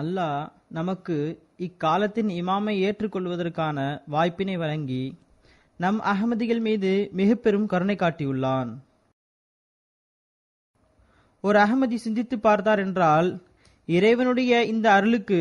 அல்லாஹ் நமக்கு இக்காலத்தின் இமாமை ஏற்றுக்கொள்வதற்கான வாய்ப்பினை வழங்கி நம் அகமதிகள் மீது மிக பெரும் கருணை காட்டியுள்ளான். ஒரு அகமதி சிந்தித்து பார்த்தார் என்றால் இறைவனுடைய இந்த அருளுக்கு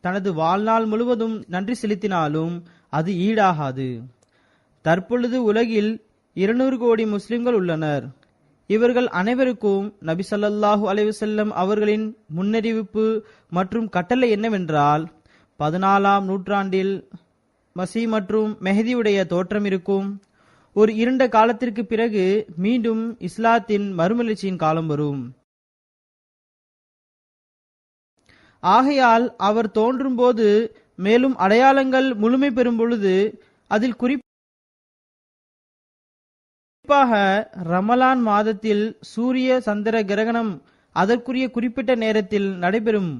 தனது வாழ்நாள் முழுவதும் நன்றி செலுத்தினாலும் அது ஈடாகாது. தற்பொழுது உலகில் இருநூறு கோடி முஸ்லிம்கள் உள்ளனர். இவர்கள் அனைவருக்கும் நபி ஸல்லல்லாஹு அலைவசல்லம் அவர்களின் முன்னறிவிப்பு மற்றும் கட்டளை என்னவென்றால் பதினாலாம் நூற்றாண்டில் மசி மற்றும் மெஹதியுடைய தோற்றம் இருக்கும். ஒரு இருண்ட காலத்திற்கு பிறகு மீண்டும் இஸ்லாத்தின் மறுமலர்ச்சியின் காலம் வரும். ஆகையால் அவர் தோன்றும் போது மேலும் அடையாளங்கள் முழுமை பெறும் பொழுது அதில் குறிப்பாக ரமலான் மாதத்தில் சூரிய சந்திர கிரகணம் அதற்குரிய குறிப்பிட்ட நேரத்தில் நடைபெறும்.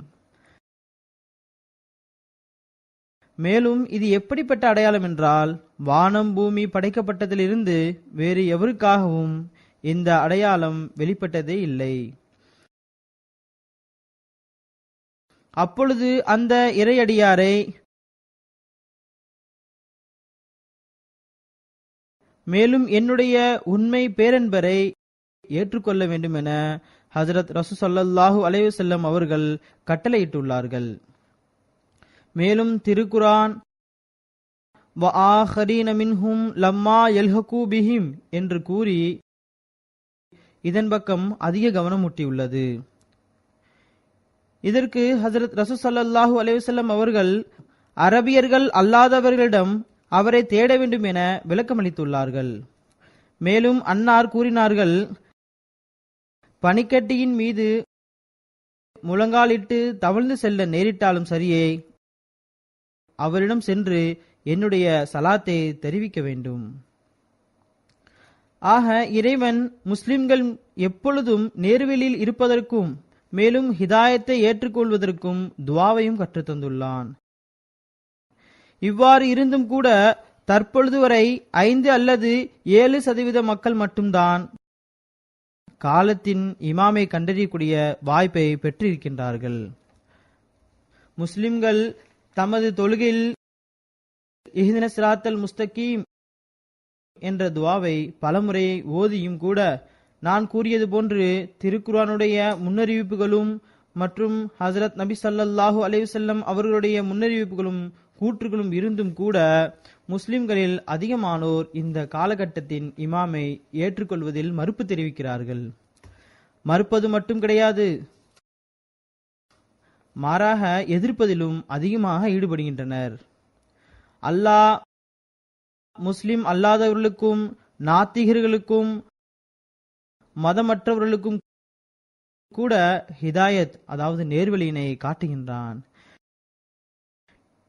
மேலும் இது எப்படிப்பட்ட அடையாளம் என்றால் வானம் பூமி படைக்கப்பட்டதிலிருந்து வேறு எவருக்காகவும் இந்த அடையாளம் வெளிப்பட்டதே இல்லை. அப்பொழுது அந்த இறையடியாரை மேலும் என்னுடைய உண்மை பேரன்பரை ஏற்றுக்கொள்ள வேண்டும் என ஹசரத் ரசூ ஸல்லல்லாஹு அலைவசல்லம் அவர்கள் கட்டளையிட்டுள்ளார்கள். மேலும் திருக்குரான் மின்ஹும் லம்மா யல்ஹகு பிஹிம் என்று கூறி இதன் பக்கம் அதிக கவனம் ஊட்டியுள்ளது. இதற்கு ஹசரத் ரசூ சல்லாஹூ அலைவசல்லம் அவர்கள் அரபியர்கள் அல்லாதவர்களிடம் அவரை தேட வேண்டும் என விளக்கமளித்துள்ளார்கள். மேலும் அன்னார் கூறினார்கள் பனிக்கட்டியின் மீது முழங்காலிட்டு தவழ்ந்து செல்ல நேரிட்டாலும் சரியே. அவரிடம் சென்று என்னுடைய சலாத்தை தெரிவிக்க வேண்டும். ஆக இறைவன் முஸ்லிம்கள் எப்பொழுதும் நேர்வெளியில் இருப்பதற்கும் மேலும் ஹிதாயத்தை ஏற்றுக்கொள்வதற்கும் துவாவையும் கற்றுத்தந்துள்ளான். இவ்வாறு இருந்தும் கூட தற்பொழுது வரை ஐந்து அல்லது ஏழு சதவீத மக்கள் மட்டும்தான் காலத்தின் இமாமை கண்டறியக்கூடிய வாய்ப்பை பெற்றிருக்கின்றார்கள். முஸ்லிம்கள் தமது தொழுகையில் இஹ்தின சிராத்தல் முஸ்தகீம் என்ற துவாவை பலமுறை ஓதியும் கூட நான் கூறியது போன்று திருக்குரானுடைய முன்னறிவிப்புகளும் மற்றும் ஹசரத் நபி சல்லாஹூ அலைஹி அவர்களுடைய முன்னறிவிப்புகளும் கூற்றுகளும் இருந்தும் கூட முஸ்லிம்களில் அதிகமானோர் இந்த காலகட்டத்தின் இமாமை ஏற்றுக்கொள்வதில் மறுப்பு தெரிவிக்கிறார்கள். மறுப்பது மட்டும் கிடையாது மாறாக எதிர்ப்பதிலும் அதிகமாக ஈடுபடுகின்றனர். அல்லாஹ் முஸ்லிம் அல்லாதவர்களுக்கும் நாத்திகர்களுக்கும் மதமற்றவர்களுக்கும் கூட ஹிதாயத் அதாவது நேர்வழியினை காட்டுகின்றான்.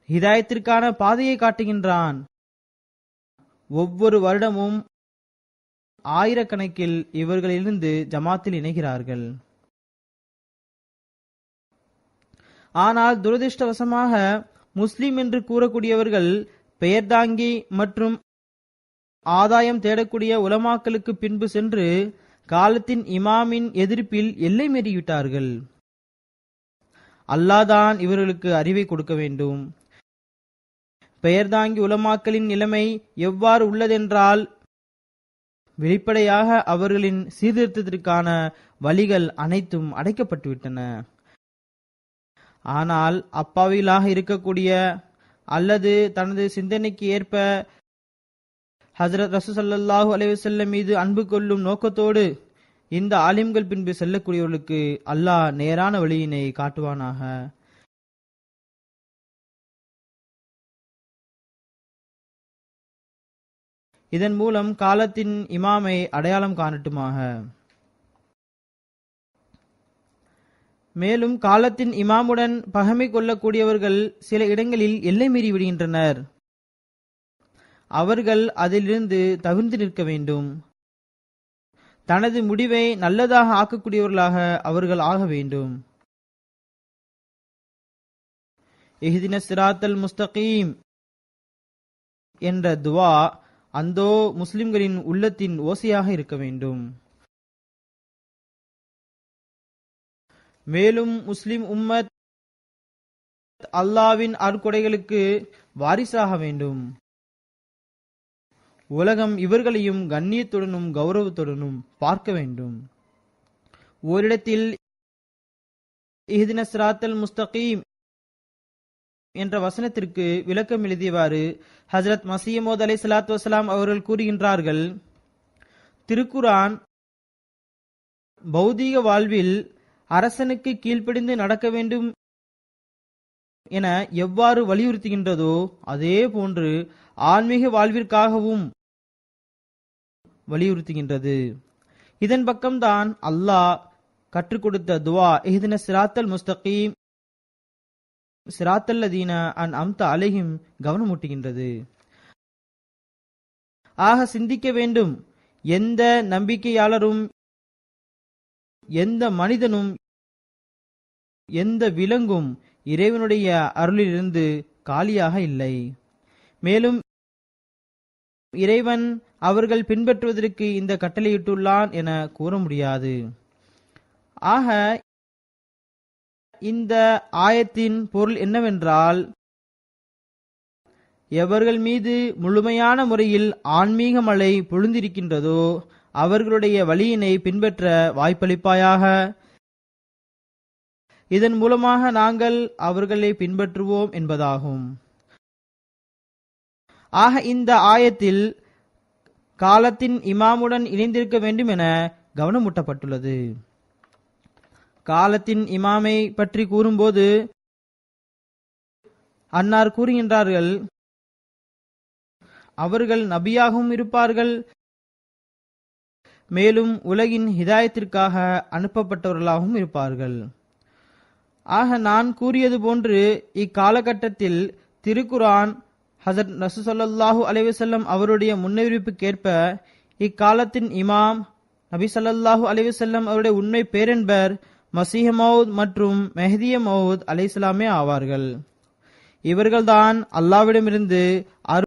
ஹிதாயத்திற்கான பாதையை காட்டுகின்றான். ஒவ்வொரு வருடமும் ஆயிரக்கணக்கில் இவர்களிலிருந்து ஜமாத்தில் இணைகிறார்கள். ஆனால் துரதிருஷ்டவசமாக முஸ்லிம் என்று கூறக்கூடியவர்கள் பெயர்தாங்கி மற்றும் ஆதாயம் தேடக்கூடிய உலமாக்களுக்கு பின்பு சென்று காலத்தின் இமாமின் எதிர்ப்பில் எல்லை மீறிவிட்டார்கள். அல்லாதான் இவர்களுக்கு அறிவை கொடுக்க வேண்டும். பெயர்தாங்கி உலமாக்களின் நிலைமை எவ்வாறு உள்ளதென்றால் வெளிப்படையாக அவர்களின் சீர்திருத்தத்திற்கான வழிகள் அனைத்தும் அடைக்கப்பட்டுவிட்டன. ஆனால் அப்பாவிகளாக இருக்கக்கூடிய அல்லது தனது சிந்தனைக்கு ஏற்ப ஹசரத் ரசூசல்லாஹூ ஸல்லல்லாஹு மீது அன்பு கொள்ளும் நோக்கத்தோடு இந்த ஆலிம்கள் பின்பு செல்லக்கூடியவர்களுக்கு அல்லாஹ் நேரான வழியினை காட்டுவானாக. இதன் மூலம் காலத்தின் இமாமை அடையாளம் காணட்டுமாக. மேலும் காலத்தின் இமாமுடன் பகமை கொள்ளக்கூடியவர்கள் சில இடங்களில் எல்லை மீறி விடுகின்றனர். அவர்கள் அதிலிருந்து தவிர்த்து நிற்க வேண்டும். தனது முடிவை நல்லதாக ஆக்கக்கூடியவர்களாக அவர்கள் ஆக வேண்டும். இஹ்தின சிராத்தல் முஸ்தகீம் என்ற துவா அந்தோ முஸ்லிம்களின் உள்ளத்தின் ஓசையாக இருக்க வேண்டும். மேலும் முஸ்லிம் உம்மத் அல்லாவின் அற்கொடைகளுக்கு வாரிசாக வேண்டும். உலகம் இவர்களையும் கண்ணியத்துடனும் கௌரவத்துடனும் பார்க்க வேண்டும். ஓரிடத்தில் இஹ்தின சிராத்தல் முஸ்தகீம் என்ற வசனத்திற்கு விளக்கம் எழுதியவாறு ஹசரத் மசியமோத் அலை சலாத்து வசலாம் அவர்கள் கூறுகின்றார்கள் திருக்குரான் பௌதீக வாழ்வில் அரசனுக்கு கீழ்ப்படிந்து நடக்க வேண்டும் என எவ்வாறு வலியுறுத்துகின்றதோ அதே போன்று ஆன்மீக வாழ்விற்காகவும் வலியுறுத்துகின்றது. இதன் பக்கம்தான் அல்லாஹ் கற்றுக் கொடுத்த துவா இஹ்தின சிராத்தல் முஸ்தகீம். சிராத்தல்லதீன அன் அம்த அலைஹிம் கவனமூட்டுகின்றது. ஆக சிந்திக்க வேண்டும். எந்த நம்பிக்கையாளரும் எந்த மனிதனும் எந்த விலங்கும் இறைவனுடைய அருளிலிருந்து காலியாக இல்லை. மேலும் இறைவன் அவர்கள் பின்பற்றுவதற்கு இந்த கட்டளையிட்டுள்ளான் என கூற முடியாது. ஆக இந்த ஆயத்தின் பொருள் என்னவென்றால் எவர்கள் மீது முழுமையான முறையில் ஆன்மீக மழை பொழுந்திருக்கின்றதோ அவர்களுடைய வழியினை பின்பற்ற வாய்ப்பளிப்பாயாக. இதன் மூலமாக நாங்கள் அவர்களை பின்பற்றுவோம் என்பதாகும். ஆக இந்த ஆயத்தில் காலத்தின் இமாமுடன் இணைந்திருக்க வேண்டும் என கவனமூட்டப்பட்டுள்ளது. காலத்தின் இமாமை பற்றி கூறும்போது அன்னார் கூறுகின்றார்கள் அவர்கள் நபியாகவும் இருப்பார்கள் மேலும் உலகின் ஹிதாயத்திற்காக அனுப்பப்பட்டவர்களாகவும் இருப்பார்கள். ஆக நான் கூறியது போன்று இக்காலகட்டத்தில் திருக்குரான் ஹசரத் நசுசல்லாஹூ அலைவசல்லம் அவருடைய முன்னறிவிப்புக்கேற்ப இக்காலத்தின் இமாம் நபி சல்லாஹூ அலைவசல்லம் அவருடைய உண்மை பேரன்பர் மசீஹ மவுத் மற்றும் மெஹதிய மவுத் அலைஹிஸ்ஸலாமே ஆவார்கள். இவர்கள்தான் அல்லாவிடமிருந்து அரு